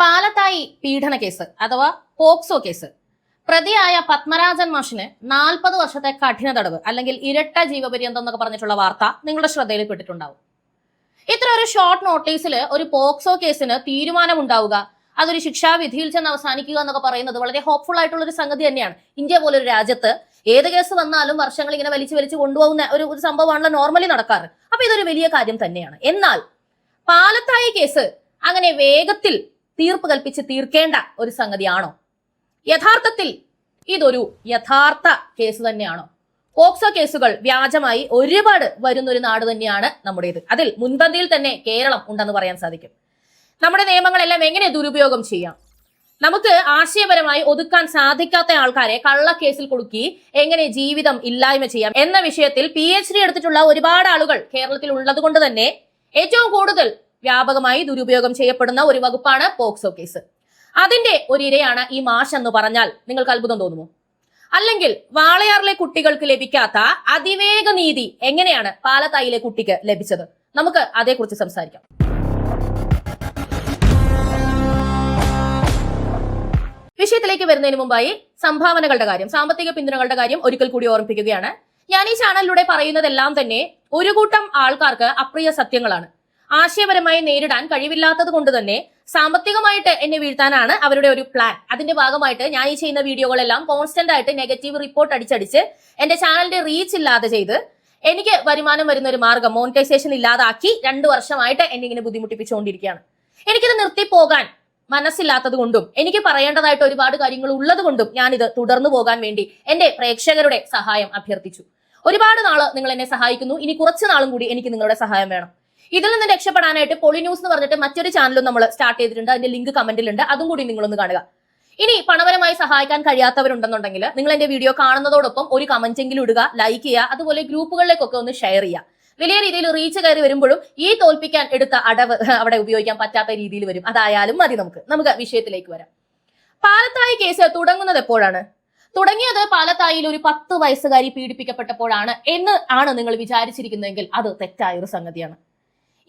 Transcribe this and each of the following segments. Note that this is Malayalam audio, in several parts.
പാലത്തായി പീഡന കേസ് അഥവാ പോക്സോ കേസ്. പ്രതിയായ പത്മരാജൻ മാഷിന് നാൽപ്പത് വർഷത്തെ കഠിന തടവ് അല്ലെങ്കിൽ ഇരട്ട ജീവപര്യന്തം എന്നൊക്കെ പറഞ്ഞിട്ടുള്ള വാർത്ത നിങ്ങളുടെ ശ്രദ്ധയിൽപ്പെട്ടിട്ടുണ്ടാവും ഇത്ര ഒരു ഷോർട്ട് നോട്ടീസിൽ ഒരു പോക്സോ കേസിന് തീരുമാനമുണ്ടാവുക അതൊരു ശിക്ഷാവിധിയിൽ ചെന്ന് അവസാനിക്കുക എന്നൊക്കെ പറയുന്നത് വളരെ ഹോപ്പ്ഫുൾ ആയിട്ടുള്ള ഒരു സംഗതി തന്നെയാണ്. ഇന്ത്യ പോലൊരു രാജ്യത്ത് ഏത് കേസ് വന്നാലും വർഷങ്ങൾ ഇങ്ങനെ വലിച്ചു വലിച്ചു കൊണ്ടുപോകുന്ന ഒരു ഒരു സംഭവമാണല്ലോ നോർമലി നടക്കാറ്. അപ്പൊ ഇതൊരു വലിയ കാര്യം തന്നെയാണ്. എന്നാൽ പാലത്തായി കേസ് അങ്ങനെ വേഗത്തിൽ തീർപ്പ് കൽപ്പിച്ച് തീർക്കേണ്ട ഒരു സംഗതിയാണോ? യഥാർത്ഥത്തിൽ ഇതൊരു യഥാർത്ഥ കേസ് തന്നെയാണോ? പോക്സോ കേസുകൾ വ്യാജമായി ഒരുപാട് വരുന്ന ഒരു നാട് തന്നെയാണ് നമ്മുടേത്. അതിൽ മുൻപന്തിയിൽ തന്നെ കേരളം ഉണ്ടെന്ന് പറയാൻ സാധിക്കും. നമ്മുടെ നിയമങ്ങളെല്ലാം എങ്ങനെ ദുരുപയോഗം ചെയ്യാം? നമുക്ക് ആശയപരമായി ഒതുക്കാൻ സാധിക്കാത്ത ആൾക്കാരെ കള്ളക്കേസിൽ കൊടുക്കി എങ്ങനെ ജീവിതം ഇല്ലായ്മ ചെയ്യാം എന്ന വിഷയത്തിൽ പി എച്ച് ഡി എടുത്തിട്ടുള്ള ഒരുപാട് ആളുകൾ കേരളത്തിൽ ഉള്ളത് കൊണ്ട് തന്നെ ഏറ്റവും കൂടുതൽ വ്യാപകമായി ദുരുപയോഗം ചെയ്യപ്പെടുന്ന ഒരു വകുപ്പാണ് പോക്സോ കേസ്. അതിന്റെ ഒരു ഇരയാണ് ഈ മാഷ് എന്ന് പറഞ്ഞാൽ നിങ്ങൾക്ക് അത്ഭുതം തോന്നുമോ? അല്ലെങ്കിൽ വാളയാറിലെ കുട്ടികൾക്ക് ലഭിക്കാത്ത അതിവേഗ നീതി എങ്ങനെയാണ് പാലത്തായിലെ കുട്ടിക്ക് ലഭിച്ചത്? നമുക്ക് അതേക്കുറിച്ച് സംസാരിക്കാം. വിഷയത്തിലേക്ക് വരുന്നതിന് മുമ്പായി സംഭാവനകളുടെ കാര്യം സാമ്പത്തിക പിന്തുണകളുടെ കാര്യം ഒരിക്കൽ കൂടി ഓർമ്മിപ്പിക്കുകയാണ്. ഞാൻ ഈ ചാനലിലൂടെ പറയുന്നതെല്ലാം തന്നെ ഒരു കൂട്ടം ആൾക്കാർക്ക് അപ്രിയ സത്യങ്ങളാണ്. ആശയപരമായി നേരിടാൻ കഴിവില്ലാത്തത് കൊണ്ട് തന്നെ സാമ്പത്തികമായിട്ട് എന്നെ വീഴ്ത്താനാണ് അവരുടെ ഒരു പ്ലാൻ അതിന്റെ ഭാഗമായിട്ട് ഞാൻ ഈ ചെയ്യുന്ന വീഡിയോകളെല്ലാം കോൺസ്റ്റന്റ് ആയിട്ട് നെഗറ്റീവ് റിപ്പോർട്ട് അടിച്ചടിച്ച് എന്റെ ചാനലിന്റെ റീച്ച് ഇല്ലാതെ ചെയ്ത് എനിക്ക് വരുമാനം വരുന്ന ഒരു മാർഗം മോണിറ്റൈസേഷൻ ഇല്ലാതാക്കി രണ്ടു വർഷമായിട്ട് എന്നെ ഇങ്ങനെ ബുദ്ധിമുട്ടിപ്പിച്ചുകൊണ്ടിരിക്കുകയാണ്. എനിക്കിത് നിർത്തി പോകാൻ മനസ്സില്ലാത്തത് കൊണ്ടും എനിക്ക് പറയേണ്ടതായിട്ട് ഒരുപാട് കാര്യങ്ങൾ ഉള്ളത് കൊണ്ടും ഞാനിത് തുടർന്നു പോകാൻ വേണ്ടി എന്റെ പ്രേക്ഷകരുടെ സഹായം അഭ്യർത്ഥിച്ചു. ഒരുപാട് നാൾ നിങ്ങൾ എന്നെ സഹായിക്കുന്നു. ഇനി കുറച്ച് നാളും കൂടി എനിക്ക് നിങ്ങളുടെ സഹായം വേണം. ഇതിൽ നിന്ന് രക്ഷപ്പെടാനായിട്ട് പൊളി ന്യൂസ് എന്ന് പറഞ്ഞിട്ട് മറ്റൊരു ചാനലും നമ്മൾ സ്റ്റാർട്ട് ചെയ്തിട്ടുണ്ട്. അതിന്റെ ലിങ്ക് കമന്റിലുണ്ട് അതും കൂടി നിങ്ങളൊന്ന് കാണുക. ഇനി പണപരമായി സഹായിക്കാൻ കഴിയാത്തവരുണ്ടെന്നുണ്ടെങ്കിൽ നിങ്ങൾ എന്റെ വീഡിയോ കാണുന്നതോടൊപ്പം ഒരു കമന്റെങ്കിലും ഇടുക ലൈക്ക് ചെയ്യുക അതുപോലെ ഗ്രൂപ്പുകളിലേക്കൊക്കെ ഒന്ന് ഷെയർ ചെയ്യുക. വലിയ രീതിയിൽ റീച്ച് കയറി വരുമ്പോഴും ഈ തോൽപ്പിക്കാൻ എടുത്ത അടവ് അവിടെ ഉപയോഗിക്കാൻ പറ്റാത്ത രീതിയിൽ വരും. അതായാലും മതി നമുക്ക്. നമുക്ക് വിഷയത്തിലേക്ക് വരാം. പാലത്തായി കേസ് തുടങ്ങുന്നത് എപ്പോഴാണ്? തുടങ്ങിയത് പാലത്തായിൽ ഒരു പത്ത് വയസ്സുകാരി പീഡിപ്പിക്കപ്പെട്ടപ്പോഴാണ് എന്ന് ആണ് നിങ്ങൾ വിചാരിച്ചിരിക്കുന്നതെങ്കിൽ അത് തെറ്റായ ഒരു സംഗതിയാണ്.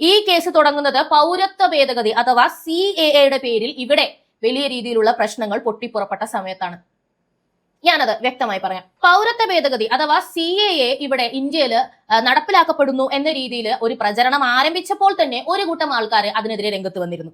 ഈ കേസ് തുടങ്ങുന്നത് പൗരത്വ ഭേദഗതി അഥവാ സി എ എയുടെ പേരിൽ ഇവിടെ വലിയ രീതിയിലുള്ള പ്രശ്നങ്ങൾ പൊട്ടിപ്പുറപ്പെട്ട സമയത്താണ്. ഞാനത് വ്യക്തമായി പറയാം. പൗരത്വ ഭേദഗതി അഥവാ സി എ ഇവിടെ ഇന്ത്യയിൽ നടപ്പിലാക്കപ്പെടുന്നു എന്ന രീതിയിൽ ഒരു പ്രചരണം ആരംഭിച്ചപ്പോൾ തന്നെ ഒരു കൂട്ടം ആൾക്കാർ അതിനെതിരെ രംഗത്ത് വന്നിരുന്നു.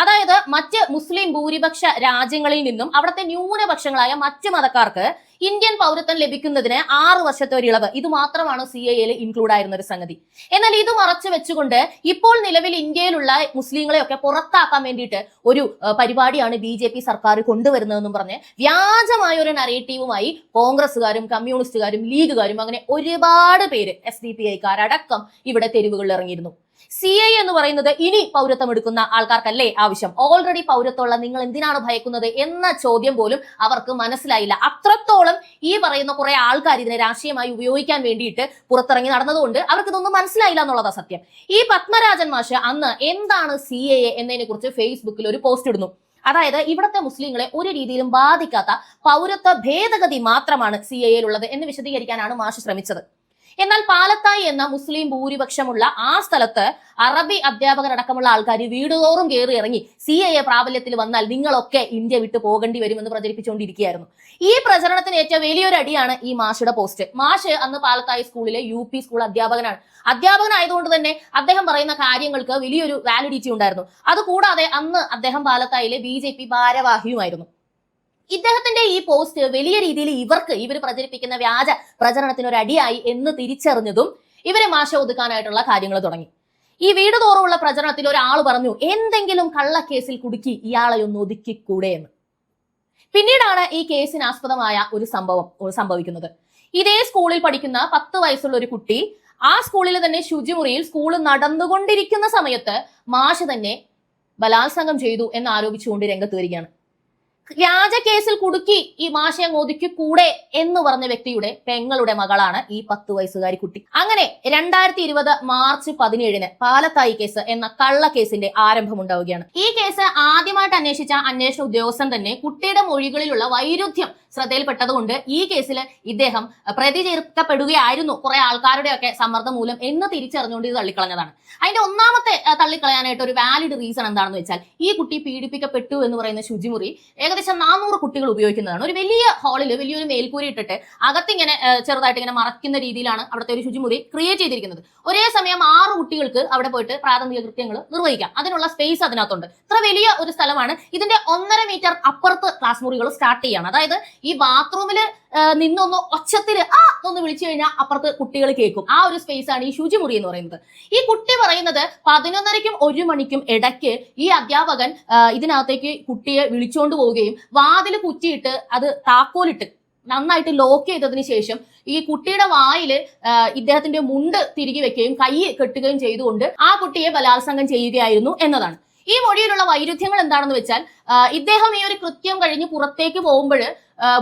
അതായത് മറ്റ് മുസ്ലിം ഭൂരിപക്ഷ രാജ്യങ്ങളിൽ നിന്നും അവിടുത്തെ ന്യൂനപക്ഷങ്ങളായ മറ്റ് മതക്കാർക്ക് ഇന്ത്യൻ പൗരത്വം ലഭിക്കുന്നതിന് ആറ് വർഷത്തെ ഒരു ഇളവ്. ഇത് മാത്രമാണ് സി എ എയിൽ ഇൻക്ലൂഡ് ആയിരുന്ന ഒരു സംഗതി. എന്നാൽ ഇത് മറച്ചു വെച്ചുകൊണ്ട് ഇപ്പോൾ നിലവിൽ ഇന്ത്യയിലുള്ള മുസ്ലിങ്ങളെയൊക്കെ പുറത്താക്കാൻ വേണ്ടിയിട്ട് ഒരു പരിപാടിയാണ് ബി ജെ പി സർക്കാർ കൊണ്ടുവരുന്നതെന്നും പറഞ്ഞ് വ്യാജമായ ഒരു നറേറ്റീവുമായി കോൺഗ്രസ്സുകാരും കമ്മ്യൂണിസ്റ്റുകാരും ലീഗുകാരും അങ്ങനെ ഒരുപാട് പേര് എസ് ഡി പി ഐക്കാരടക്കം ഇവിടെ തെരുവുകളിൽ ഇറങ്ങിയിരുന്നു. സി ഐ എന്ന് പറയുന്നത് ഇനി പൗരത്വം എടുക്കുന്ന ആൾക്കാർക്കല്ലേ ആവശ്യം? ഓൾറെഡി പൗരത്വമുള്ള നിങ്ങൾ എന്തിനാണ് ഭയക്കുന്നത് എന്ന ചോദ്യം പോലും അവർക്ക് മനസ്സിലായില്ല. അത്രത്തോളം ഈ പറയുന്ന കുറെ ആൾക്കാർ ഇതിനെ രാഷ്ട്രീയമായി ഉപയോഗിക്കാൻ വേണ്ടിയിട്ട് പുറത്തിറങ്ങി നടന്നതുകൊണ്ട് അവർക്ക് ഇതൊന്നും മനസ്സിലായില്ല എന്നുള്ളതാ സത്യം. ഈ പത്മരാജൻ മാഷ് അന്ന് എന്താണ് സി എ എന്നതിനെ കുറിച്ച് ഫേസ്ബുക്കിൽ ഒരു പോസ്റ്റ് ഇടുന്നു. അതായത് ഇവിടുത്തെ മുസ്ലിങ്ങളെ ഒരു രീതിയിലും ബാധിക്കാത്ത പൗരത്വ ഭേദഗതി മാത്രമാണ് സി എയിലുള്ളത് എന്ന് വിശദീകരിക്കാനാണ് മാഷ് ശ്രമിച്ചത്. എന്നാൽ പാലത്തായി എന്ന മുസ്ലിം ഭൂരിപക്ഷമുള്ള ആ സ്ഥലത്ത് അറബി അധ്യാപകരടക്കമുള്ള ആൾക്കാർ വീടുതോറും കയറി ഇറങ്ങി സി എ എ പ്രാബല്യത്തിൽ വന്നാൽ നിങ്ങളൊക്കെ ഇന്ത്യ വിട്ടു പോകേണ്ടി വരുമെന്ന് പ്രചരിപ്പിച്ചുകൊണ്ടിരിക്കുകയായിരുന്നു. ഈ പ്രചരണത്തിന് ഏറ്റവും വലിയൊരു അടിയാണ് ഈ മാഷയുടെ പോസ്റ്റ്. മാഷ് അന്ന് പാലത്തായി സ്കൂളിലെ യു പി സ്കൂൾ അധ്യാപകനാണ്. അധ്യാപകനായതുകൊണ്ട് തന്നെ അദ്ദേഹം പറയുന്ന കാര്യങ്ങൾക്ക് വലിയൊരു വാലിഡിറ്റി ഉണ്ടായിരുന്നു. അതുകൂടാതെ അന്ന് അദ്ദേഹം പാലത്തായിലെ ബി ജെ പി ഭാരവാഹിയുമായിരുന്നു. ഇദ്ദേഹത്തിന്റെ ഈ പോസ്റ്റ് വലിയ രീതിയിൽ ഇവർക്ക് ഇവർ പ്രചരിപ്പിക്കുന്ന വ്യാജ പ്രചരണത്തിന് ഒരു അടിയായി എന്ന് തിരിച്ചറിഞ്ഞതും ഇവരെ മാഷ ഒതുക്കാനായിട്ടുള്ള കാര്യങ്ങൾ തുടങ്ങി. ഈ വീട് തോറുമുള്ള പ്രചരണത്തിൽ ഒരാൾ പറഞ്ഞു എന്തെങ്കിലും കള്ളക്കേസിൽ കുടുക്കി ഇയാളെ ഒന്ന് ഒതുക്കിക്കൂടെ എന്ന്. പിന്നീടാണ് ഈ കേസിന് ആസ്പദമായ ഒരു സംഭവം സംഭവിക്കുന്നത്. ഇതേ സ്കൂളിൽ പഠിക്കുന്ന പത്ത് വയസ്സുള്ള ഒരു കുട്ടി ആ സ്കൂളിൽ തന്നെ ശുചിമുറിയിൽ സ്കൂൾ നടന്നുകൊണ്ടിരിക്കുന്ന സമയത്ത് മാഷ് തന്നെ ബലാത്സംഗം ചെയ്തു എന്ന് ആരോപിച്ചുകൊണ്ട് രംഗത്ത് വരികയാണ്. വ്യാജ കേസിൽ കുടുക്കി ഈ മാഷയെ ഒതുക്കി കൂടെ എന്ന് പറഞ്ഞ വ്യക്തിയുടെ പെങ്ങളുടെ മകളാണ് ഈ പത്ത് വയസ്സുകാരി കുട്ടി. അങ്ങനെ രണ്ടായിരത്തി ഇരുപത് മാർച്ച് പതിനേഴിന് പാലത്തായി കേസ് എന്ന കള്ള കേസിന്റെ ആരംഭമുണ്ടാവുകയാണ്. ഈ കേസ് ആദ്യമായിട്ട് അന്വേഷിച്ച അന്വേഷണ ഉദ്യോഗസ്ഥൻ തന്നെ കുട്ടിയുടെ മൊഴികളിലുള്ള വൈരുദ്ധ്യം ശ്രദ്ധയിൽപ്പെട്ടതുകൊണ്ട് ഈ കേസിൽ ഇദ്ദേഹം പ്രതി ചേർക്കപ്പെടുകയായിരുന്നു കുറെ ആൾക്കാരുടെ ഒക്കെ സമ്മർദ്ദം മൂലം എന്ന് തിരിച്ചറിഞ്ഞുകൊണ്ട് ഇത് തള്ളിക്കളഞ്ഞതാണ്. അതിന്റെ ഒന്നാമത്തെ തള്ളിക്കളയാനായിട്ട് ഒരു വാലിഡ് റീസൺ എന്താണെന്ന് വെച്ചാൽ ഈ കുട്ടി പീഡിപ്പിക്കപ്പെട്ടു എന്ന് പറയുന്ന ശുചിമുറി ഏകദേശം നാനൂറ് കുട്ടികൾ ഉപയോഗിക്കുന്നതാണ്. ഒരു വലിയ ഹാളിൽ വലിയൊരു മേൽക്കൂരി ഇട്ടിട്ട് അകത്തിങ്ങനെ ചെറുതായിട്ട് ഇങ്ങനെ മറക്കുന്ന രീതിയിലാണ് അവിടുത്തെ ഒരു ശുചിമുറി ക്രിയേറ്റ് ചെയ്തിരിക്കുന്നത്. ഒരേ സമയം ആറ് കുട്ടികൾക്ക് അവിടെ പോയിട്ട് പ്രാഥമിക കൃത്യങ്ങൾ നിർവഹിക്കാം. അതിനുള്ള സ്പേസ് അതിനകത്തുണ്ട്. ഇത്ര വലിയ ഒരു സ്ഥലമാണ്. ഇതിന്റെ ഒന്നര മീറ്റർ അപ്പുറത്ത് ക്ലാസ് മുറികൾ സ്റ്റാർട്ട് ചെയ്യാണ്. അതായത് ഈ ബാത്റൂമിൽ നിന്നൊന്ന് ഒച്ചത്തിൽ ആ ഒന്ന് വിളിച്ചു കഴിഞ്ഞാൽ അപ്പുറത്ത് കുട്ടികൾ കേൾക്കും. ആ ഒരു സ്പേസ് ആണ് ഈ ശുചിമുറി എന്ന് പറയുന്നത്. ഈ കുട്ടി പറയുന്നത് പതിനൊന്നരയ്ക്കും ഒരു മണിക്കും ഇടയ്ക്ക് ഈ അധ്യാപകൻ ഇതിനകത്തേക്ക് കുട്ടിയെ വിളിച്ചോണ്ട് പോവുകയും വാതിൽ കുറ്റിയിട്ട് അത് താക്കോലിട്ട് നന്നായിട്ട് ലോക്ക് ചെയ്തതിന് ശേഷം ഈ കുട്ടിയുടെ വായിൽ ഇദ്ദേഹത്തിന്റെ മുണ്ട് തിരികെ വെക്കുകയും കൈ കെട്ടുകയും ചെയ്തുകൊണ്ട് ആ കുട്ടിയെ ബലാത്സംഗം ചെയ്യുകയായിരുന്നു എന്നതാണ്. ഈ മൊഴിയിലുള്ള വൈരുദ്ധ്യങ്ങൾ എന്താണെന്ന് വെച്ചാൽ ഇദ്ദേഹം ഈ ഒരു കൃത്യം കഴിഞ്ഞ് പുറത്തേക്ക് പോകുമ്പോൾ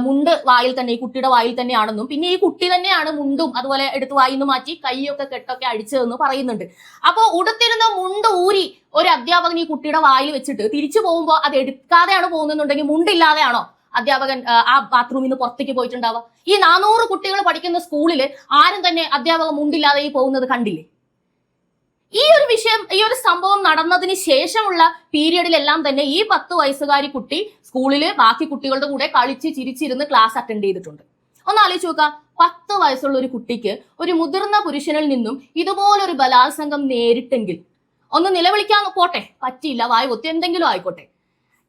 മുണ്ട് വായിൽ തന്നെ ഈ കുട്ടിയുടെ വായിൽ തന്നെയാണെന്നും പിന്നെ ഈ കുട്ടി തന്നെയാണ് മുണ്ടും അതുപോലെ എടുത്ത് വായിന്ന് മാറ്റി കൈയൊക്കെ കെട്ടൊക്കെ അടിച്ചതെന്ന് പറയുന്നുണ്ട്. അപ്പോൾ ഉടുത്തിരുന്ന മുണ്ട് ഊരി ഒരു അധ്യാപകൻ ഈ കുട്ടിയുടെ വായിൽ വെച്ചിട്ട് തിരിച്ചു പോകുമ്പോൾ അത് എടുക്കാതെയാണ് പോകുന്നുണ്ടെങ്കിൽ മുണ്ടില്ലാതെയാണോ അധ്യാപകൻ ആ ബാത്റൂമിൽ നിന്ന് പുറത്തേക്ക് പോയിട്ടുണ്ടാവുക? ഈ നാനൂറ് കുട്ടികൾ പഠിക്കുന്ന സ്കൂളിൽ ആരും തന്നെ അധ്യാപകൻ മുണ്ടില്ലാതെ ഈ പോകുന്നത് കണ്ടില്ലേ? ഈ ഒരു വിഷയം ഈ ഒരു സംഭവം നടന്നതിന് ശേഷമുള്ള പീരീഡിലെല്ലാം തന്നെ ഈ പത്ത് വയസ്സുകാരി കുട്ടി സ്കൂളിൽ ബാക്കി കുട്ടികളുടെ കൂടെ കളിച്ച് ചിരിച്ചിരുന്ന് ക്ലാസ് അറ്റൻഡ് ചെയ്തിട്ടുണ്ട്. ഒന്ന് ആലോചിച്ച് നോക്കുക പത്ത് വയസ്സുള്ള ഒരു കുട്ടിക്ക് ഒരു മുതിർന്ന പുരുഷനിൽ നിന്നും ഇതുപോലൊരു ബലാത്സംഗം നേരിട്ടെങ്കിൽ ഒന്ന് നിലവിളിക്കാൻ പോട്ടെ പറ്റിയില്ല വായ ഒത്തി എന്തെങ്കിലും ആയിക്കോട്ടെ.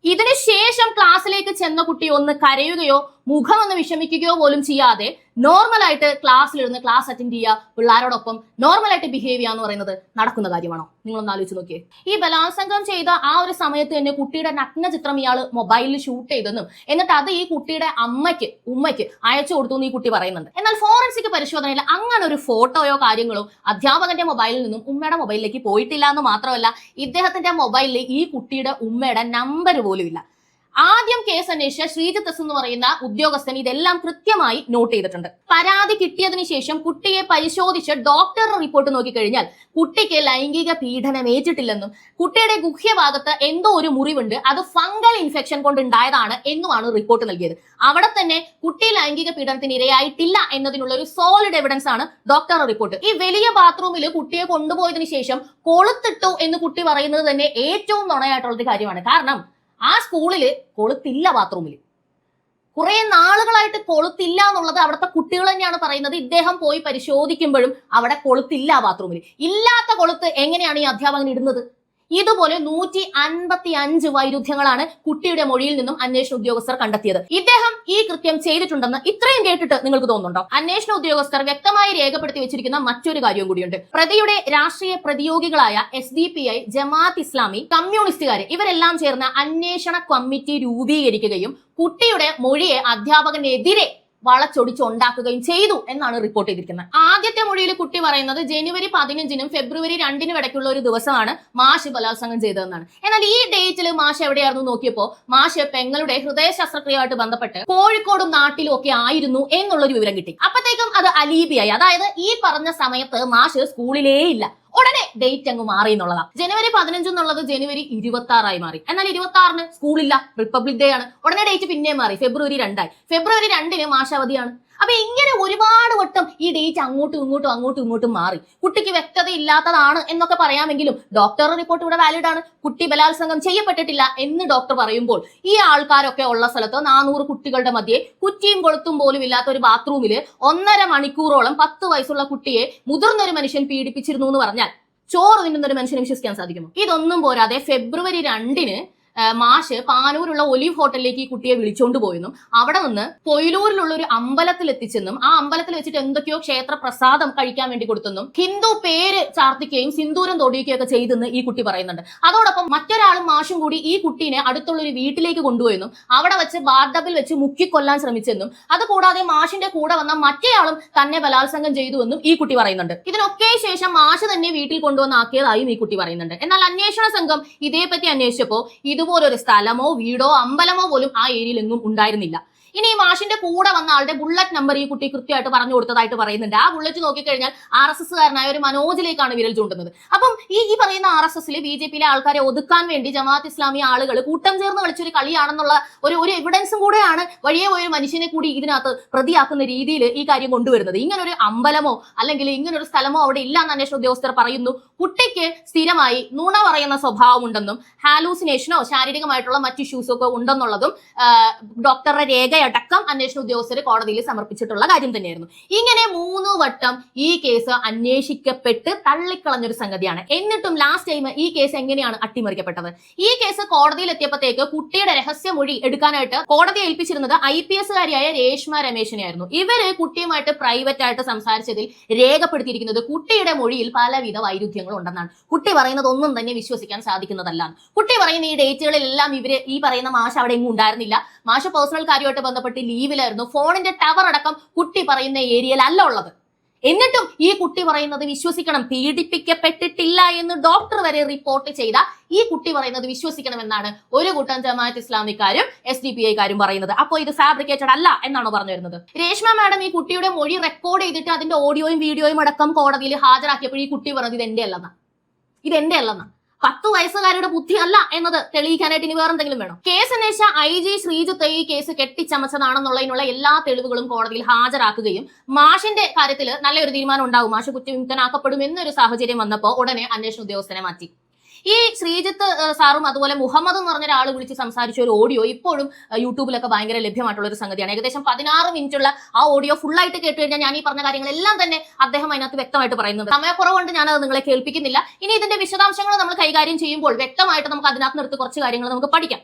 ഇതിനുശേഷം ക്ലാസ്സിലേക്ക് ചെന്ന കുട്ടി ഒന്ന് കരയുകയോ മുഖം ഒന്ന് വിഷമിക്കുകയോ പോലും ചെയ്യാതെ നോർമൽ ആയിട്ട് ക്ലാസ്സിലിരുന്ന് ക്ലാസ് അറ്റൻഡ് ചെയ്യുക പിള്ളേരോടൊപ്പം നോർമൽ ആയിട്ട് ബിഹേവ് ചെയ്യുക എന്ന് പറയുന്നത് നടക്കുന്ന കാര്യമാണോ? നിങ്ങളൊന്ന് ആലോചിച്ച് നോക്കിയേ. ഈ ബലാത്സംഗം ചെയ്ത ആ ഒരു സമയത്ത് തന്നെ കുട്ടിയുടെ നഗ്ന ചിത്രം ഇയാൾ മൊബൈലിൽ ഷൂട്ട് ചെയ്തെന്നും എന്നിട്ട് അത് ഈ കുട്ടിയുടെ അമ്മയ്ക്ക് ഉമ്മയ്ക്ക് അയച്ചു കൊടുത്തു എന്ന് ഈ കുട്ടി പറയുന്നുണ്ട്. എന്നാൽ ഫോറൻസിക് പരിശോധനയിൽ അങ്ങനെ ഒരു ഫോട്ടോയോ കാര്യങ്ങളോ അധ്യാപകന്റെ മൊബൈലിൽ നിന്നും ഉമ്മയുടെ മൊബൈലിലേക്ക് പോയിട്ടില്ല എന്ന് മാത്രമല്ല ഇദ്ദേഹത്തിന്റെ മൊബൈലിൽ ഈ കുട്ടിയുടെ ഉമ്മയുടെ നമ്പർ പോലും ഇല്ല. ആദ്യം കേസ് അന്വേഷിച്ച ശ്രീജിത്ത് എസ് എന്ന് പറയുന്ന ഉദ്യോഗസ്ഥൻ ഇതെല്ലാം കൃത്യമായി നോട്ട് ചെയ്തിട്ടുണ്ട്. പരാതി കിട്ടിയതിനു ശേഷം കുട്ടിയെ പരിശോധിച്ച് ഡോക്ടറുടെ റിപ്പോർട്ട് നോക്കിക്കഴിഞ്ഞാൽ കുട്ടിക്ക് ലൈംഗിക പീഡനം ഏറ്റിട്ടില്ലെന്നും കുട്ടിയുടെ ഗുഹ്യഭാഗത്ത് എന്തോ ഒരു മുറിവുണ്ട് അത് ഫംഗൽ ഇൻഫെക്ഷൻ കൊണ്ടുണ്ടായതാണ് എന്നുമാണ് റിപ്പോർട്ട് നൽകിയത്. അവിടെ തന്നെ കുട്ടി ലൈംഗിക പീഡനത്തിന് ഇരയായിട്ടില്ല എന്നതിനുള്ള ഒരു സോളിഡ് എവിഡൻസ് ആണ് ഡോക്ടറുടെ റിപ്പോർട്ട് ഈ വലിയ ബാത്റൂമിൽ കുട്ടിയെ കൊണ്ടുപോയതിനു ശേഷം കൊളുത്തിട്ടു എന്ന് കുട്ടി പറയുന്നത് തന്നെ ഏറ്റവും നുണയായിട്ടുള്ള ഒരു കാര്യമാണ്. കാരണം ആ സ്കൂളിൽ കൊളുത്തില്ല ബാത്റൂമിൽ കുറെ നാളുകളായിട്ട് കൊളുത്തില്ല എന്നുള്ളത് അവിടുത്തെ കുട്ടികൾ തന്നെയാണ് പറയുന്നത്. ഇദ്ദേഹം പോയി പരിശോധിക്കുമ്പോഴും അവിടെ കൊളുത്തില്ല ബാത്റൂമിൽ ഇല്ലാത്ത കൊളുത്ത് എങ്ങനെയാണ് ഈ അധ്യാപകൻ ഇടുന്നത്? ഇതുപോലെ നൂറ്റി അൻപത്തി അഞ്ച് വൈരുദ്ധ്യങ്ങളാണ് കുട്ടിയുടെ മൊഴിയിൽ നിന്നും അന്വേഷണ ഉദ്യോഗസ്ഥർ കണ്ടെത്തിയത്. ഇദ്ദേഹം ഈ കൃത്യം ചെയ്തിട്ടുണ്ടെന്ന് ഇത്രയും കേട്ടിട്ട് നിങ്ങൾക്ക് തോന്നുന്നുണ്ടോ? അന്വേഷണ ഉദ്യോഗസ്ഥർ വ്യക്തമായി രേഖപ്പെടുത്തി വെച്ചിരിക്കുന്ന മറ്റൊരു കാര്യവും കൂടിയുണ്ട്. പ്രതിയുടെ രാഷ്ട്രീയ പ്രതിയോഗികളായ S D P I Jamaat Islami കമ്മ്യൂണിസ്റ്റുകാർ ഇവരെല്ലാം ചേർന്ന് അന്വേഷണ കമ്മിറ്റി രൂപീകരിക്കുകയും കുട്ടിയുടെ മൊഴിയെ അധ്യാപകനെതിരെ വളച്ചൊടിച്ചുണ്ടാക്കുകയും ചെയ്തു എന്നാണ് റിപ്പോർട്ട് ചെയ്തിരിക്കുന്നത്. ആദ്യത്തെ മൊഴിയിൽ കുട്ടി പറയുന്നത് ജനുവരി പതിനഞ്ചിനും ഫെബ്രുവരി രണ്ടിനും ഇടയ്ക്കുള്ള ഒരു ദിവസമാണ് മാഷ് ബലാത്സംഗം ചെയ്തതെന്നാണ്. എന്നാൽ ഈ ഡേറ്റിൽ മാഷ് എവിടെയായിരുന്നു നോക്കിയപ്പോ മാഷ് പെങ്ങളുടെ ഹൃദയ ശസ്ത്രക്രിയയുമായിട്ട് ബന്ധപ്പെട്ട് കോഴിക്കോടും നാട്ടിലും ഒക്കെ ആയിരുന്നു എന്നുള്ളൊരു വിവരം കിട്ടി. അപ്പത്തേക്കും അത് അലീബിയായി. അതായത് ഈ പറഞ്ഞ സമയത്ത് മാഷ് സ്കൂളിലേ ഇല്ല. ഉടനെ ഡേറ്റ് അങ്ങ് മാറി എന്നുള്ളതാണ് ജനുവരി പതിനഞ്ച് എന്നുള്ളത് ജനുവരി ഇരുപത്തി ആറായി മാറി. എന്നാൽ ഇരുപത്തി ആറിന് സ്കൂളില്ല റിപ്പബ്ലിക് ഡേ ആണ്. ഉടനെ ഡേറ്റ് പിന്നെ മാറി. ഫെബ്രുവരി രണ്ടായി. ഫെബ്രുവരി രണ്ടിന് മാഷാവധിയാണ്. അപ്പൊ ഇങ്ങനെ ഒരുപാട് വട്ടം ഈ ഡേറ്റ് അങ്ങോട്ടും ഇങ്ങോട്ടും അങ്ങോട്ടും ഇങ്ങോട്ടും മാറി. കുട്ടിക്ക് വ്യക്തത ഇല്ലാത്തതാണ് എന്നൊക്കെ പറയാമെങ്കിലും ഡോക്ടറുടെ റിപ്പോർട്ട് ഇവിടെ വാലിഡ് ആണ്. കുട്ടി ബലാത്സംഗം ചെയ്യപ്പെട്ടിട്ടില്ല എന്ന് ഡോക്ടർ പറയുമ്പോൾ ഈ ആൾക്കാരൊക്കെ ഉള്ള സ്ഥലത്ത് നാനൂറ് കുട്ടികളുടെ മധ്യേ കുറ്റിയും കൊളുത്തും പോലും ഇല്ലാത്ത ഒരു ബാത്റൂമിൽ ഒന്നര മണിക്കൂറോളം പത്ത് വയസ്സുള്ള കുട്ടിയെ മുതിർന്നൊരു മനുഷ്യൻ പീഡിപ്പിച്ചിരുന്നു എന്ന് പറഞ്ഞാൽ ചോറ് തിന്നുന്ന ഒരു മനുഷ്യനെ വിശ്വസിക്കാൻ സാധിക്കുമോ? ഇതൊന്നും പോരാതെ ഫെബ്രുവരി രണ്ടിന് മാഷ് പാനൂരുള്ള ഒലിവ് ഹോട്ടലിലേക്ക് ഈ കുട്ടിയെ വിളിച്ചോണ്ട് പോയെന്നും അവിടെ നിന്ന് പൊയിലൂരിലുള്ള ഒരു അമ്പലത്തിൽ എത്തിച്ചെന്നും ആ അമ്പലത്തിൽ വെച്ചിട്ട് എന്തൊക്കെയോ ക്ഷേത്ര പ്രസാദം കഴിക്കാൻ വേണ്ടി കൊടുത്തെന്നും ഹിന്ദു പേര് ചാർത്തിക്കുകയും സിന്ദൂരം തൊടിയിക്കുകയൊക്കെ ചെയ്തെന്ന് ഈ കുട്ടി പറയുന്നുണ്ട്. അതോടൊപ്പം മറ്റൊരാളും മാഷും കൂടി ഈ കുട്ടീനെ അടുത്തുള്ള ഒരു വീട്ടിലേക്ക് കൊണ്ടുപോയെന്നും അവിടെ വെച്ച് ബാർഡബിൽ വെച്ച് മുക്കിക്കൊല്ലാൻ ശ്രമിച്ചെന്നും അത് കൂടാതെ മാഷിന്റെ കൂടെ വന്ന മറ്റേയാളും തന്നെ ബലാത്സംഗം ചെയ്തുവെന്നും ഈ കുട്ടി പറയുന്നുണ്ട്. ഇതിനൊക്കെ ശേഷം മാഷ് തന്നെ വീട്ടിൽ കൊണ്ടുവന്നാക്കിയതായും ഈ കുട്ടി പറയുന്നുണ്ട്. എന്നാൽ അന്വേഷണ സംഘം ഇതേപ്പറ്റി അന്വേഷിച്ചപ്പോൾ ഇതുപോലൊരു സ്ഥലമോ വീടോ അമ്പലമോ പോലും ആ ഏരിയയിൽ എങ്ങും ഉണ്ടായിരുന്നില്ല. ഇനി ഈ മാഷിന്റെ കൂടെ വന്ന ആളുടെ ബുള്ളറ്റ് നമ്പർ ഈ കുട്ടി കൃത്യമായിട്ട് പറഞ്ഞു കൊടുത്തതായിട്ട് പറയുന്നുണ്ട്. ആ ബുള്ളറ്റ് നോക്കിക്കഴിഞ്ഞാൽ ആർ എസ് എസ്സുകാരനായ ഒരു മനോജിലേക്കാണ് വിരൽ ചൂണ്ടുന്നത്. അപ്പം ഈ ഈ പറയുന്ന ആർ എസ് എസിൽ ബി ജെ പിയിലെ ആൾക്കാരെ ഒതുക്കാൻ വേണ്ടി ജമാഅത്ത് ഇസ്ലാമി ആളുകൾ കൂട്ടം ചേർന്ന് കളിച്ചൊരു കളിയാണെന്നുള്ള ഒരു ഒരു എവിഡൻസും കൂടെയാണ് വഴിയെ പോയ മനുഷ്യനെ കൂടി ഇതിനകത്ത് പ്രതിയാക്കുന്ന രീതിയിൽ ഈ കാര്യം കൊണ്ടുവരുന്നത്. ഇങ്ങനെ ഒരു അമ്പലമോ അല്ലെങ്കിൽ ഇങ്ങനെ ഒരു സ്ഥലമോ അവിടെ ഇല്ല എന്ന് അന്വേഷണ ഉദ്യോഗസ്ഥർ പറയുന്നു. കുട്ടിക്ക് സ്ഥിരമായി നുണ പറയുന്ന സ്വഭാവം ഉണ്ടെന്നും ഹാലൂസിനേഷനോ ശാരീരികമായിട്ടുള്ള മറ്റു ഇഷ്യൂസോ ഒക്കെ ഉണ്ടെന്നുള്ളതും ഡോക്ടറുടെ ഡോക്ടറുടെ രേഖയടക്കം അന്വേഷണ ഉദ്യോഗസ്ഥർ കോടതിയിൽ സമർപ്പിച്ചിട്ടുള്ള കാര്യം തന്നെയായിരുന്നു. ഇങ്ങനെ മൂന്ന് വട്ടം ഈ കേസ് അന്വേഷിക്കപ്പെട്ട് തള്ളിക്കളഞ്ഞൊരു സംഗതിയാണ്. എന്നിട്ടും ലാസ്റ്റ് ടൈം ഈ കേസ് എങ്ങനെയാണ് അട്ടിമറിക്കപ്പെട്ടത്? ഈ കേസ് കോടതിയിൽ എത്തിയപ്പോഴത്തേക്ക് കുട്ടിയുടെ രഹസ്യമൊഴി എടുക്കാനായിട്ട് കോടതി ഏൽപ്പിച്ചിരുന്നത് ഐ പി എസുകാരിയായ രേഷ്മ രമേശിനെയായിരുന്നു. ഇവർ കുട്ടിയുമായിട്ട് പ്രൈവറ്റ് ആയിട്ട് സംസാരിച്ചതിൽ രേഖപ്പെടുത്തിയിരിക്കുന്നത് കുട്ടിയുടെ മൊഴിയിൽ പലവിധ വൈരുദ്ധ്യങ്ങൾ ഉണ്ടെന്നാണ്. കുട്ടി പറയുന്നത് ഒന്നും തന്നെ വിശ്വസിക്കാൻ സാധിക്കുന്നതല്ല. കുട്ടി പറയുന്ന ഈ ഡേറ്റുകളിലെല്ലാം ഇവർ ഈ പറയുന്ന മാഷ അവിടെ എങ്ങും ഉണ്ടായിരുന്നില്ല. മാഷ് പേഴ്സണൽ കാര്യമായിട്ട് ബന്ധപ്പെട്ട് ലീവിലായിരുന്നു. ഫോണിന്റെ ടവർ അടക്കം കുട്ടി പറയുന്ന ഏരിയയിലല്ല ഉള്ളത്. എന്നിട്ടും ഈ കുട്ടി പറയുന്നത് വിശ്വസിക്കണം. പീഡിപ്പിക്കപ്പെട്ടിട്ടില്ല എന്ന് ഡോക്ടർ വരെ റിപ്പോർട്ട് ചെയ്ത ഈ കുട്ടി പറയുന്നത് വിശ്വസിക്കണം എന്നാണ് ഒരു കൂട്ടം ജമാഅത്ത് ഇസ്ലാമിക്കാരും എസ് ഡി പി ഐക്കാരും പറയുന്നത്. അപ്പോൾ ഇത് ഫാബ്രിക്കേറ്റഡ് അല്ല എന്നാണോ പറഞ്ഞു വരുന്നത്? രേഷ്മ മാഡം ഈ കുട്ടിയുടെ മൊഴി റെക്കോർഡ് ചെയ്തിട്ട് അതിന്റെ ഓഡിയോയും വീഡിയോയും അടക്കം കോടതിയിൽ ഹാജരാക്കിയപ്പോൾ ഈ കുട്ടി പറഞ്ഞത് ഇത് എന്റെ അല്ലെന്നാ. ഇത് എന്റെ അല്ലെന്നാ. പത്ത് വയസ്സുകാരുടെ ബുദ്ധി അല്ല എന്നത് തെളിയിക്കാനായിട്ട് ഇനി വേറെ എന്തെങ്കിലും വേണം? കേസ് അന്വേഷിച്ച ഐ ജി ശ്രീജിത്ത് ഈ കേസ് കെട്ടിച്ചമച്ചതാണെന്നുള്ളതിനുള്ള എല്ലാ തെളിവുകളും കോടതിയിൽ ഹാജരാക്കുകയും മാഷിന്റെ കാര്യത്തിൽ നല്ലൊരു തീരുമാനം ഉണ്ടാവും. മാഷ് കുറ്റവിമുക്തനാക്കപ്പെടും എന്നൊരു സാഹചര്യം വന്നപ്പോൾ ഉടനെ അന്വേഷണ ഉദ്യോഗസ്ഥനെ മാറ്റി. ഈ ശ്രീജിത്ത് സാറും അതുപോലെ മുഹമ്മദ് എന്ന് പറഞ്ഞ ഒരാൾ വിളിച്ച് സംസാരിച്ച ഒരു ഓഡിയോ ഇപ്പോഴും യൂട്യൂബിലൊക്കെ ഭയങ്കര ലഭ്യമായിട്ടുള്ള ഒരു സംഗതിയാണ്. ഏകദേശം പതിനാറ് മിനിറ്റുള്ള ആ ഓഡിയോ ഫുൾ ആയിട്ട് കേട്ട് കഴിഞ്ഞാൽ ഞാൻ ഈ പറഞ്ഞ കാര്യങ്ങളെല്ലാം തന്നെ അദ്ദേഹം അതിനകത്ത് വ്യക്തമായിട്ട് പറയുന്നുണ്ട്. സമയക്കുറവുണ്ട് ഞാൻ അത് നിങ്ങളെ കേൾപ്പിക്കുന്നില്ല. ഇനി ഇതിന്റെ വിശദാംശങ്ങൾ നമ്മൾ കൈകാര്യം ചെയ്യുമ്പോൾ വ്യക്തമായിട്ട് നമുക്ക് അതിനകത്ത് നിർത്തി കുറച്ച് കാര്യങ്ങൾ നമുക്ക് പഠിക്കാം.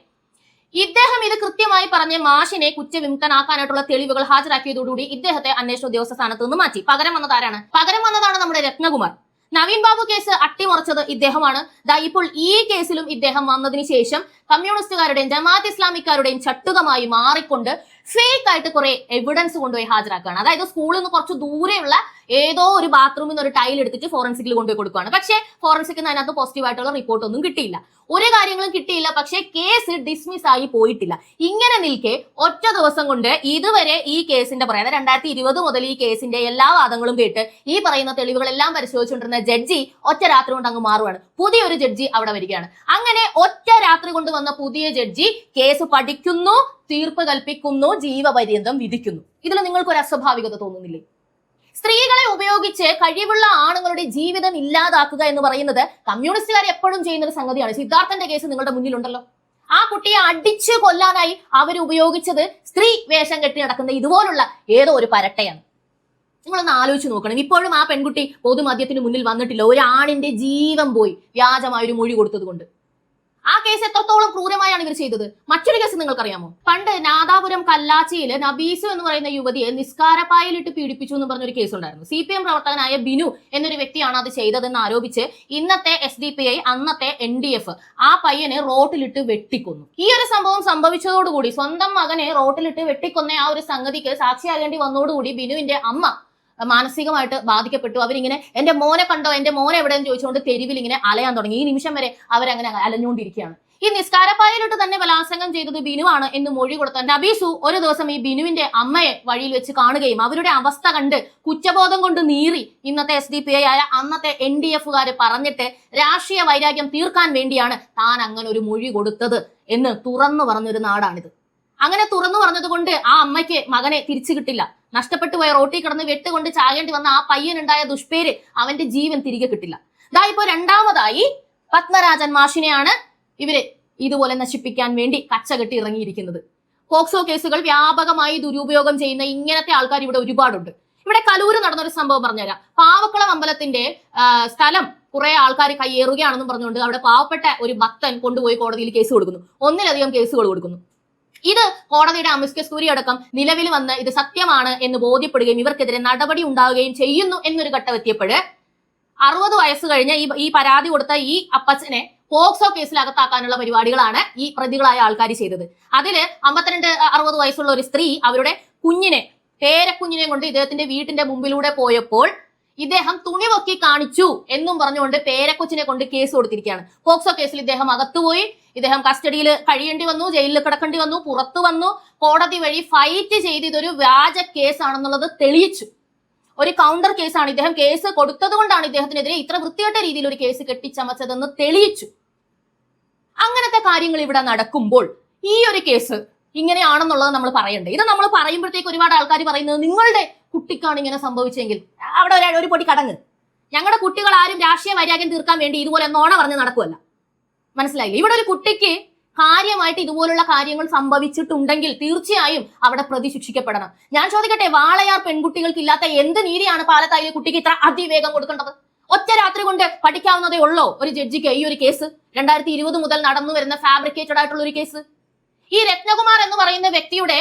ഇദ്ദേഹം ഇത് കൃത്യമായി പറഞ്ഞ് മാഷിനെ കുറ്റവിമുക്തനാക്കാനായിട്ടുള്ള തെളിവുകൾ ഹാജരാക്കിയതോടുകൂടി ഇദ്ദേഹത്തെ അന്വേഷണ ഉദ്യോഗസ്ഥ സ്ഥാനത്ത് നിന്ന് മാറ്റി. പകരം വന്നതാരാണ് പകരം വന്നതാണ് നമ്മുടെ രത്നകുമാർ. നവീൻ ബാബു കേസ് അട്ടിമറിച്ചത് ഇദ്ദേഹമാണ്. ദാ ഇപ്പോൾ ഈ കേസിലും ഇദ്ദേഹം വന്നതിന് ശേഷം കമ്മ്യൂണിസ്റ്റുകാരുടെയും ജമാഅത്ത് ഇസ്ലാമിക്കാരുടെയും ചട്ടുകമായി മാറിക്കൊണ്ട് ഫേക്ക് ആയിട്ട് കുറെ എവിഡൻസ് കൊണ്ടുപോയി ഹാജരാക്കുകയാണ്. അതായത് സ്കൂളിൽ നിന്ന് കുറച്ച് ദൂരെയുള്ള ഏതോ ഒരു ബാത്റൂമിൽ നിന്ന് ഒരു ടൈൽ എടുത്തിട്ട് ഫോറൻസിക്കിൽ കൊണ്ടുപോയി കൊടുക്കുകയാണ്. പക്ഷേ ഫോറൻസിക്കിൽ അതിനകത്ത് പോസിറ്റീവ് ആയിട്ടുള്ള റിപ്പോർട്ട് ഒന്നും കിട്ടിയില്ല. ഒരു കാര്യങ്ങളും കിട്ടിയില്ല പക്ഷേ കേസ് ഡിസ്മിസ് ആയി പോയിട്ടില്ല. ഇങ്ങനെ നിൽക്കെ ഒറ്റ ദിവസം കൊണ്ട് ഇതുവരെ ഈ കേസിന്റെ പറയാം രണ്ടായിരത്തി ഇരുപത് മുതൽ ഈ കേസിന്റെ എല്ലാ വാദങ്ങളും കേട്ട് ഈ പറയുന്ന തെളിവുകളെല്ലാം പരിശോധിച്ചുകൊണ്ടിരുന്ന ജഡ്ജി ഒറ്റ രാത്രി കൊണ്ട് അങ്ങ് മാറുകയാണ് പുതിയൊരു ജഡ്ജി അവിടെ വരികയാണ്. അങ്ങനെ ഒറ്റ രാത്രി കൊണ്ട് വന്ന പുതിയ ജഡ്ജി കേസ് പഠിക്കുന്നു തീർപ്പ് കൽപ്പിക്കുന്നു ജീവപര്യന്തം വിധിക്കുന്നു. ഇതിൽ നിങ്ങൾക്ക് ഒരു അസ്വാഭാവികത തോന്നുന്നില്ലേ? സ്ത്രീകളെ ഉപയോഗിച്ച് കഴിവുള്ള ആണുങ്ങളുടെ ജീവിതം ഇല്ലാതാക്കുക എന്ന് പറയുന്നത് കമ്മ്യൂണിസ്റ്റുകാർ എപ്പോഴും ചെയ്യുന്ന ഒരു സംഗതിയാണ്. സിദ്ധാർത്ഥന്റെ കേസ് നിങ്ങളുടെ മുന്നിലുണ്ടല്ലോ. ആ കുട്ടിയെ അടിച്ചു കൊല്ലാനായി അവർ ഉപയോഗിച്ചത് സ്ത്രീ വേഷം കെട്ടി നടക്കുന്ന ഇതുപോലുള്ള ഏതോ ഒരു പരട്ടയാണ്. നിങ്ങളൊന്ന് ആലോചിച്ച് നോക്കണം. ഇപ്പോഴും ആ പെൺകുട്ടി പൊതുമദ്യത്തിന് മുന്നിൽ വന്നിട്ടില്ല. ഒരു ആണിന്റെ ജീവൻ പോയി വ്യാജമായ ഒരു മൊഴി കൊടുത്തത് കൊണ്ട് ആ കേസ് എത്രത്തോളം ക്രൂരമായാണ് ഇവർ ചെയ്തത്? മറ്റൊരു കേസ് നിങ്ങൾക്കറിയാമോ? പണ്ട് നാദാപുരം കല്ലാച്ചിയിൽ നബീസു എന്ന് പറയുന്ന യുവതിയെ നിസ്കാരപ്പായലിട്ട് പീഡിപ്പിച്ചു എന്ന് പറഞ്ഞൊരു കേസ് ഉണ്ടായിരുന്നു. സി പി എം പ്രവർത്തകനായ ബിനു എന്നൊരു വ്യക്തിയാണ് അത് ചെയ്തതെന്ന് ആരോപിച്ച് ഇന്നത്തെ എസ് ഡി പി ഐ അന്നത്തെ എൻ ഡി എഫ് ആ പയ്യനെ റോട്ടിലിട്ട് വെട്ടിക്കൊന്നു. ഈ ഒരു സംഭവം സംഭവിച്ചതോടുകൂടി സ്വന്തം മകനെ റോട്ടിലിട്ട് വെട്ടിക്കൊന്ന ആ ഒരു സംഗതിക്ക് സാക്ഷിയാകേണ്ടി വന്നതോടുകൂടി ബിനുവിന്റെ അമ്മ മാനസികമായിട്ട് ബാധിക്കപ്പെട്ടു. അവരിങ്ങനെ എന്റെ മോനെ കണ്ടോ? എന്റെ മോനെ എവിടെയെന്ന് ചോദിച്ചുകൊണ്ട് തെരുവിൽ ഇങ്ങനെ അലയാൻ തുടങ്ങി. ഈ നിമിഷം വരെ അവരങ്ങനെ അലഞ്ഞുകൊണ്ടിരിക്കുകയാണ്. ഈ നിസ്കാരപ്പായലിട്ട് തന്നെ ബലാത്സംഗം ചെയ്തത് ബിനുവാണ് എന്ന് മൊഴി കൊടുത്ത നബീസു ഒരു ദിവസം ഈ ബിനുവിന്റെ അമ്മയെ വഴിയിൽ വെച്ച് കാണുകയും അവരുടെ അവസ്ഥ കണ്ട് കുറ്റബോധം കൊണ്ട് നീറി ഇന്നത്തെ എസ് ഡി പി ഐ ആയ അന്നത്തെ എൻ ഡി എഫുകാര് പറഞ്ഞിട്ട് രാഷ്ട്രീയ വൈരാഗ്യം തീർക്കാൻ വേണ്ടിയാണ് താൻ അങ്ങനെ ഒരു മൊഴി കൊടുത്തത് എന്ന് തുറന്നു പറഞ്ഞൊരു നാടാണിത്. അങ്ങനെ തുറന്നു പറഞ്ഞത് കൊണ്ട് ആ അമ്മയ്ക്ക് മകനെ തിരിച്ചു കിട്ടില്ല. നഷ്ടപ്പെട്ടു പോയ റോട്ടി കിടന്ന് വെട്ടുകൊണ്ട് ചാകേണ്ടി വന്ന ആ പയ്യനുണ്ടായ ദുഷ്പേര് അവന്റെ ജീവൻ തിരികെ കിട്ടില്ല. ഇതാ ഇപ്പോ രണ്ടാമതായി പത്മരാജൻ മാഷിനെയാണ് ഇവർ ഇതുപോലെ നശിപ്പിക്കാൻ വേണ്ടി കച്ച കെട്ടി ഇറങ്ങിയിരിക്കുന്നത്. പോക്സോ കേസുകൾ വ്യാപകമായി ദുരുപയോഗം ചെയ്യുന്ന ഇങ്ങനത്തെ ആൾക്കാർ ഇവിടെ ഒരുപാടുണ്ട്. ഇവിടെ കലൂര് നടന്നൊരു സംഭവം പറഞ്ഞുതരാം. പാവക്കുളം അമ്പലത്തിന്റെ സ്ഥലം കുറെ ആൾക്കാർ കയ്യേറുകയാണെന്നും പറഞ്ഞുകൊണ്ട് അവിടെ പാവപ്പെട്ട ഒരു ഭക്തൻ കൊണ്ടുപോയി കോടതിയിൽ കേസ് കൊടുക്കുന്നു. ഒന്നിലധികം കേസുകൾ കൊടുക്കുന്നു. ഇത് കോടതിയുടെ അമിസ്കസ് സ്കൂരി അടക്കം നിലവിൽ വന്ന് ഇത് സത്യമാണ് എന്ന് ബോധ്യപ്പെടുകയും ഇവർക്കെതിരെ നടപടി ഉണ്ടാവുകയും ചെയ്യുന്നു എന്നൊരു ഘട്ടം എത്തിയപ്പോഴ് അറുപത് വയസ്സ് കഴിഞ്ഞ ഈ ഈ പരാതി കൊടുത്ത ഈ അപ്പച്ചനെ പോക്സോ കേസിൽ അകത്താക്കാനുള്ള പരിപാടികളാണ് ഈ പ്രതികളായ ആൾക്കാർ ചെയ്തത്. അതിൽ അമ്പത്തിരണ്ട് അറുപത് വയസ്സുള്ള ഒരു സ്ത്രീ അവരുടെ കുഞ്ഞിനെ പേരക്കുഞ്ഞിനെ കൊണ്ട് ഇദ്ദേഹത്തിന്റെ വീട്ടിന്റെ മുമ്പിലൂടെ പോയപ്പോൾ ഇദ്ദേഹം തുണി പൊക്കി കാണിച്ചു എന്നും പറഞ്ഞുകൊണ്ട് പേരക്കൊച്ചിനെ കൊണ്ട് കേസ് കൊടുത്തിരിക്കുകയാണ്. പോക്സോ കേസിൽ ഇദ്ദേഹം അകത്തുപോയി. ഇദ്ദേഹം കസ്റ്റഡിയിൽ കഴിയേണ്ടി വന്നു ജയിലിൽ കിടക്കേണ്ടി വന്നു പുറത്തു വന്നു. കോടതി വഴി ഫൈറ്റ് ചെയ്ത് ഇതൊരു വ്യാജ കേസാണെന്നുള്ളത് തെളിയിച്ചു. ഒരു കൗണ്ടർ കേസാണ് ഇദ്ദേഹം കേസ് കൊടുത്തത് കൊണ്ടാണ് ഇദ്ദേഹത്തിനെതിരെ ഇത്ര വൃത്തികെട്ട രീതിയിൽ ഒരു കേസ് കെട്ടിച്ചമച്ചതെന്ന് തെളിയിച്ചു. അങ്ങനത്തെ കാര്യങ്ങൾ ഇവിടെ നടക്കുമ്പോൾ ഈ ഒരു കേസ് ഇങ്ങനെയാണെന്നുള്ളത് നമ്മൾ പറയണ്ടേ? ഇത് നമ്മൾ പറയുമ്പോഴത്തേക്ക് ഒരുപാട് ആൾക്കാർ പറയുന്നത് നിങ്ങളുടെ കുട്ടിക്കാണ് ഇങ്ങനെ സംഭവിച്ചെങ്കിൽ അവിടെ ഒരു ഒരു പൊടി കടങ്ങ്. ഞങ്ങളുടെ കുട്ടികൾ ആരും രാഷ്ട്രീയ വൈരാഗ്യം തീർക്കാൻ വേണ്ടി ഇതുപോലെ നോണ പറഞ്ഞ് നടക്കുമല്ല മനസ്സിലായില്ലേ? ഇവിടെ ഒരു കുട്ടിക്ക് കാര്യമായിട്ട് ഇതുപോലുള്ള കാര്യങ്ങൾ സംഭവിച്ചിട്ടുണ്ടെങ്കിൽ തീർച്ചയായും അവിടെ പ്രതി ശിക്ഷിക്കപ്പെടണം. ഞാൻ ചോദിക്കട്ടെ വാളയാർ പെൺകുട്ടികൾക്ക് ഇല്ലാത്ത എന്ത് നീതിയാണ് പാലത്തായിലെ കുട്ടിക്ക് ഇത്ര അതിവേഗം കൊടുക്കേണ്ടത്? ഒറ്റ രാത്രി കൊണ്ട് പഠിക്കാവുന്നതേ ഉള്ളോ ഒരു ജഡ്ജിക്ക്? ഈ ഒരു കേസ് രണ്ടായിരത്തി ഇരുപത് മുതൽ നടന്നു വരുന്ന ഫാബ്രിക്കേറ്റഡ് ആയിട്ടുള്ള ഒരു കേസ്. ഈ രത്നകുമാർ എന്ന് പറയുന്ന വ്യക്തിയുടെ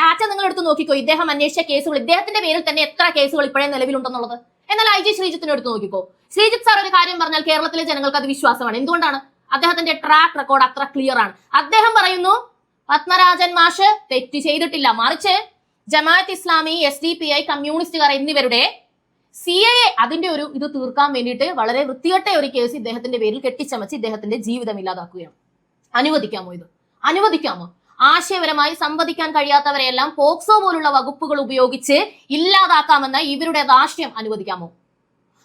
ഡാറ്റ നിങ്ങൾ എടുത്ത് നോക്കിക്കോ. ഇദ്ദേഹം അന്വേഷിച്ച കേസുകൾ ഇദ്ദേഹത്തിന്റെ പേരിൽ തന്നെ എത്ര കേസുകൾ ഇപ്പോഴേ നിലവിലുണ്ടെന്നുള്ളത്. എന്നാൽ ഐ ജി ശ്രീജിത്തിനെ എടുത്ത് നോക്കിക്കോ. ശ്രീജിത്ത് സാർ ഒരു കാര്യം പറഞ്ഞാൽ കേരളത്തിലെ ജനങ്ങൾക്ക് അത് വിശ്വാസമാണ്. എന്തുകൊണ്ടാണ്? അദ്ദേഹത്തിന്റെ ട്രാക്ക് റെക്കോർഡ് അത്ര ക്ലിയർ ആണ്. അദ്ദേഹം പറയുന്നു പത്മരാജൻ മാഷ് തെറ്റ് ചെയ്തിട്ടില്ല. മറിച്ച് Jamaat Islami S D P I കമ്മ്യൂണിസ്റ്റുകാർ എന്നിവരുടെ സി എ അതിന്റെ ഒരു ഇത് തീർക്കാൻ വേണ്ടിയിട്ട് വളരെ വൃത്തികെട്ട ഒരു കേസ് ഇദ്ദേഹത്തിന്റെ പേരിൽ കെട്ടിച്ചമച്ച് ഇദ്ദേഹത്തിന്റെ ജീവിതം ഇല്ലാതാക്കുകയാണ്. അനുവദിക്കാമോ ഇത്? അനുവദിക്കാമോ? ആശയപരമായി സംവദിക്കാൻ കഴിയാത്തവരെയെല്ലാം പോക്സോ പോലുള്ള വകുപ്പുകൾ ഉപയോഗിച്ച് ഇല്ലാതാക്കാമെന്ന ഇവരുടെ ധാർഷ്ട്യം അനുവദിക്കാമോ?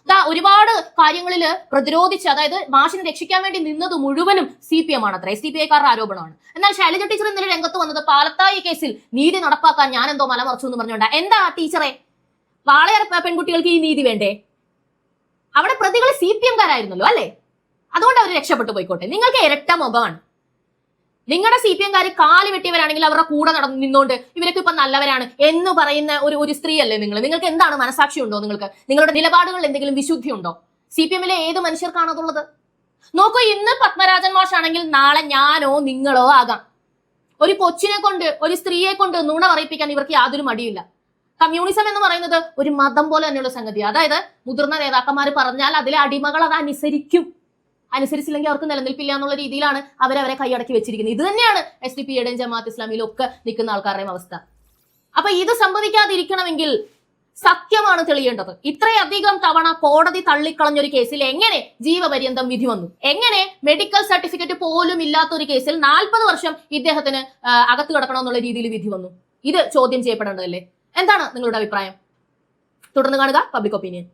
ദാ ഒരുപാട് കാര്യങ്ങളിൽ പ്രതിരോധിച്ച് അതായത് മാഷിനെ രക്ഷിക്കാൻ വേണ്ടി നിന്നത് മുഴുവനും സി പി എം ആണ് അത്ര ഡി പി ഐക്കാരുടെ ആരോപണമാണ്. എന്നാൽ ശൈലജ ടീച്ചർ ഇന്നലെ രംഗത്ത് വന്നത് പാലത്തായി കേസിൽ നീതി നടപ്പാക്കാൻ ഞാൻ എന്തോ മലമറച്ചു എന്ന് പറഞ്ഞുകൊണ്ട്. എന്താ ടീച്ചറെ? വാളയാർ പെൺകുട്ടികൾക്ക് ഈ നീതി വേണ്ടേ? അവിടെ പ്രതികൾ സി പി എംകാരായിരുന്നല്ലോ അല്ലേ? അതുകൊണ്ട് അവർ രക്ഷപ്പെട്ടു പോയിക്കോട്ടെ. നിങ്ങൾക്ക് ഇരട്ട മുഖമാണ്. നിങ്ങളുടെ സി പി എംകാർ കാൽ വെട്ടിയവരാണെങ്കിൽ അവരുടെ കൂടെ നടന്ന് നിന്നുകൊണ്ട് ഇവരൊക്കെ ഇപ്പൊ നല്ലവരാണ് എന്ന് പറയുന്ന ഒരു ഒരു സ്ത്രീ അല്ലേ നിങ്ങൾ നിങ്ങൾക്ക് എന്താണ് മനസാക്ഷി ഉണ്ടോ നിങ്ങൾക്ക്? നിങ്ങളുടെ നിലപാടുകളിൽ എന്തെങ്കിലും വിശുദ്ധി ഉണ്ടോ? സി പി എമ്മിലെ ഏത് മനുഷ്യർക്കാണ് അതുള്ളത് നോക്കൂ ഇന്ന് പത്മരാജൻ മാഷാണെങ്കിൽ നാളെ ഞാനോ നിങ്ങളോ ആകാം. ഒരു കൊച്ചിനെ കൊണ്ട് ഒരു സ്ത്രീയെ കൊണ്ട് നുണ പറയിപ്പിക്കാൻ ഇവർക്ക് യാതൊരു മടിയില്ല. കമ്മ്യൂണിസം എന്ന് പറയുന്നത് ഒരു മതം പോലെ തന്നെയുള്ള സംഗതി അതായത് മുതിർന്ന നേതാക്കന്മാർ പറഞ്ഞാൽ അതിലെ അടിമകൾ അത് അനുസരിക്കും അനുസരിച്ചില്ലെങ്കിൽ അവർക്ക് നിലനിൽപ്പില്ല എന്നുള്ള രീതിയിലാണ് അവരവരെ കൈയടക്കി വെച്ചിരിക്കുന്നത്. ഇത് തന്നെയാണ് എസ് ഡി പിയുടെയും ജമാഅത്ത് ഇസ്ലാമിയിലും ഒക്കെ നിൽക്കുന്ന ആൾക്കാരുടെയും അവസ്ഥ. അപ്പൊ ഇത് സംഭവിക്കാതിരിക്കണമെങ്കിൽ സത്യമാണ് തെളിയേണ്ടത്. ഇത്രയധികം തവണ കോടതി തള്ളിക്കളഞ്ഞൊരു കേസിൽ എങ്ങനെ ജീവപര്യന്തം വിധി വന്നു? എങ്ങനെ മെഡിക്കൽ സർട്ടിഫിക്കറ്റ് പോലും ഇല്ലാത്ത ഒരു കേസിൽ നാൽപ്പത് വർഷം ഇദ്ദേഹത്തിന് അകത്തു കിടക്കണമെന്നുള്ള രീതിയിൽ വിധി വന്നു. ഇത് ചോദ്യം ചെയ്യപ്പെടേണ്ടതല്ലേ? എന്താണ് നിങ്ങളുടെ അഭിപ്രായം? തുടർന്ന് കാണുക പബ്ലിക് ഒപ്പീനിയൻ